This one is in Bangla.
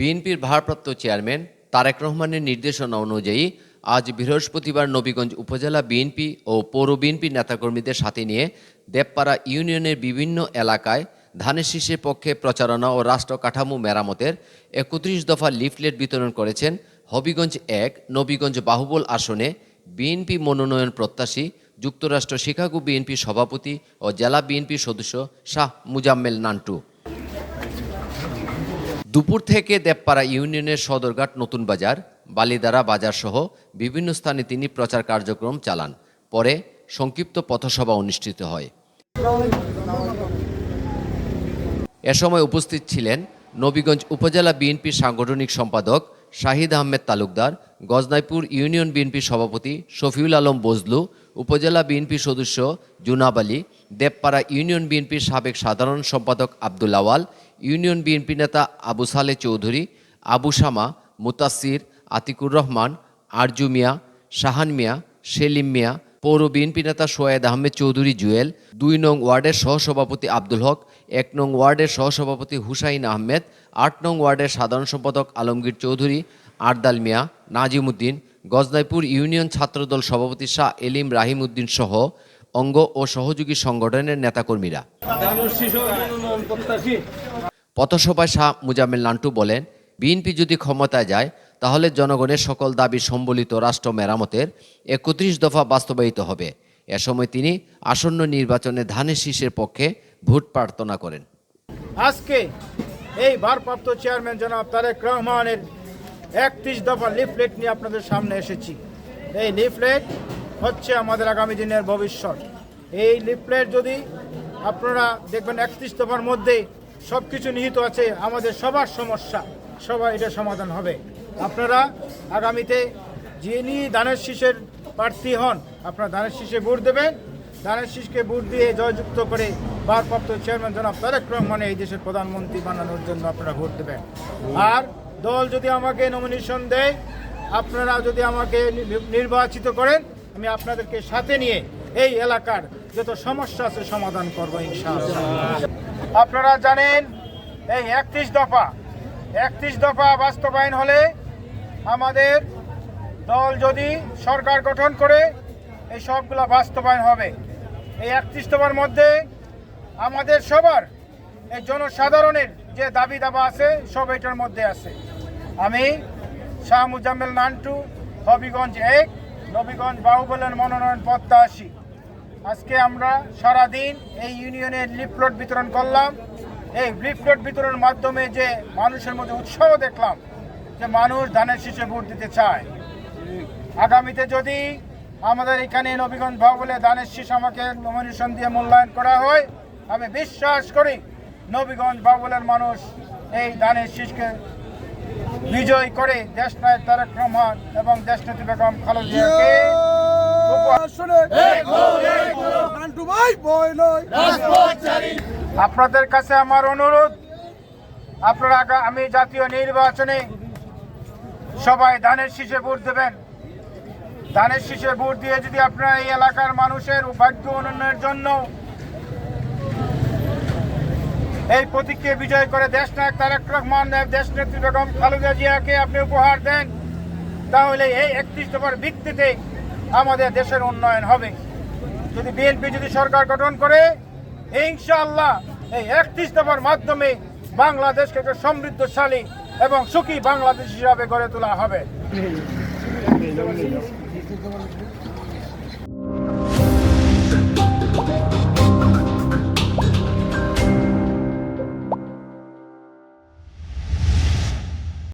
বিএনপির ভারপ্রাপ্ত চেয়ারম্যান তারেক রহমানের নির্দেশনা অনুযায়ী আজ বৃহস্পতিবার নবীগঞ্জ উপজেলা বিএনপি ও পৌর বিএনপির নেতাকর্মীদের সাথে নিয়ে দেবপাড়া ইউনিয়নের বিভিন্ন এলাকায় ধানের শীষের পক্ষে প্রচারণা ও রাষ্ট্র কাঠামো মেরামতের একত্রিশ দফা লিফলেট বিতরণ করেছেন হবিগঞ্জ এক, নবীগঞ্জ বাহুবল আসনে বিএনপি মনোনয়ন প্রত্যাশী যুক্তরাষ্ট্র শিকাগো বিএনপি সভাপতি ও জেলা বিএনপি সদস্য শাহ মুজাম্মেল নান্টু। দুপুর থেকে দেবপাড়া ইউনিয়নের সদরঘাট নতুন বাজার, বালিদারা বাজার সহ বিভিন্ন স্থানে তিনি প্রচার কার্যক্রম চালান। পরে সংক্ষিপ্ত পথসভা অনুষ্ঠিত হয়। এ সময় উপস্থিত ছিলেন নবীগঞ্জ উপজেলা বিএনপির সাংগঠনিক সম্পাদক শাহিদ আহমেদ তালুকদার, গজনাইপুর ইউনিয়ন বিএনপি সভাপতি শফিউল আলম বজলু উপজেলা বিএনপি সদস্য জুনাব আলী, দেবপাড়া ইউনিয়ন বিএনপির সাবেক সাধারণ সম্পাদক আব্দুল আওয়াল, ইউনিয়ন বিএনপি নেতা আবু সালে চৌধুরী, আবু শামা মুতাসির আতিকুর রহমান, আরজু মিয়া, শাহান মিয়া, সেলিম মিয়া, পৌর বিএনপি নেতা সোয়েদ আহমেদ চৌধুরী জুয়েল, দুই নং ওয়ার্ডের সহসভাপতি আব্দুল হক, এক নং ওয়ার্ডের সহসভাপতি হুসাইন আহমেদ, আট নং ওয়ার্ডের সাধারণ সম্পাদক আলমগীর চৌধুরী, আরদাল মিয়া, নাজিমুদ্দিন গজনাইপুর ইউনিয়ন ছাত্রদল সভাপতি শাহ এলিম রাহিম উদ্দিন সহ অঙ্গ ও সহযোগী সংগঠনের নেতাকর্মীরা। পথসভায় শাহ মুজাম্মেল নান্টু বলেন, বিএনপি যদি ক্ষমতায় যায়, তাহলে জনগণের সকল দাবি সম্বলিত রাষ্ট্র মেরামতের একত্রিশ দফা বাস্তবায়িত হবে। এ সময় তিনি আসন্ন নির্বাচনে ধানের শীষের পক্ষে ভোট প্রার্থনা করেন। আজকে এই ভারপ্রাপ্ত চেয়ারম্যান জনাব তারেক রহমানের একত্রিশ দফা লিফলেট নিয়ে আপনাদের সামনে এসেছি। এই লিফলেট হচ্ছে আমাদের আগামী দিনের ভবিষ্যৎ। এই লিফলেট যদি আপনারা দেখবেন একত্রিশ দফার মধ্যে সব কিছু নিহিত আছে, আমাদের সবার সমস্যা সবাই এটা সমাধান হবে। আপনারা আগামীতে যিনি দানের শীষের প্রার্থী হন, আপনারা দানের শীষে ভোট দেবেন। ধানের শীষকে ভোট দিয়ে জয়যুক্ত করে ভারপ্রাপ্ত চেয়ারম্যান জনাব তারেক রহমানে এই দেশের প্রধানমন্ত্রী বানানোর জন্য আপনারা ভোট দেবেন। আর দল যদি আমাকে নমিনেশন দেয়, আপনারা যদি আমাকে নির্বাচিত করেন, আমি আপনাদেরকে সাথে নিয়ে এই এলাকার যত সমস্যা আছে সমাধান করব আপনারা জানেন, এই একত্রিশ দফা একত্রিশ দফা বাস্তবায়ন হলে আমাদের দল যদি সরকার গঠন করে, এই সবগুলো বাস্তবায়ন হবে। এই একত্রিশ দফার মধ্যে আমাদের সবার, এই জনসাধারণের যে দাবি দাবা আছে, সব এটার মধ্যে আছে। আমি শাহ মুজাম্মেল নান্টু, হবিগঞ্জ এক, নবীগঞ্জ বাহুবলের মনোনয়ন প্রত্যাশী। আজকে আমরা সারাদিন এই ইউনিয়নের লিফলেট বিতরণ করলাম। এই লিফলেট বিতরণের মাধ্যমে যে মানুষের মধ্যে উৎসাহ দেখলাম, যে মানুষ ধানের শীষে ভোট দিতে চায়। আগামীতে যদি আমাদের এখানে নবীগঞ্জ ভবনে ধানের শীষ আমাকে নমিনেশন দিয়ে মূল্যায়ন করা হয়, আমি বিশ্বাস করি নবীগঞ্জ বাবুলের মানুষ এই ধানের শীষকে বিজয় করে দেশ নায়ক তারেক রহমান এবং দেশ দেশনেত্রী বেগম আপনাদের কাছে আমার অনুরোধ আপনারা আমি জাতীয় নির্বাচনে সবাই ধানের শীষে ভোট দেবেন। ধানের শীষে ভোট দিয়ে যদি আপনারা এই এলাকার মানুষের ভাগ্য উন্নয়নের জন্য এই প্রতীককে বিজয় করে দেশ নায়ক তারেক রহমান দেশ নেত্রী বেগম খালেদা জিয়াকে আপনি উপহার দেন। তাহলে এই একত্রিশ দফার ভিত্তিতে আমাদের দেশের উন্নয়ন হবে। যদি বিএনপি, যদি সরকার গঠন করে, ইনশাআল্লাহ এই একত্রিশ দফার মাধ্যমে বাংলাদেশকে একটা সমৃদ্ধশালী এবং সুখী বাংলাদেশ হিসাবে গড়ে তোলা হবে।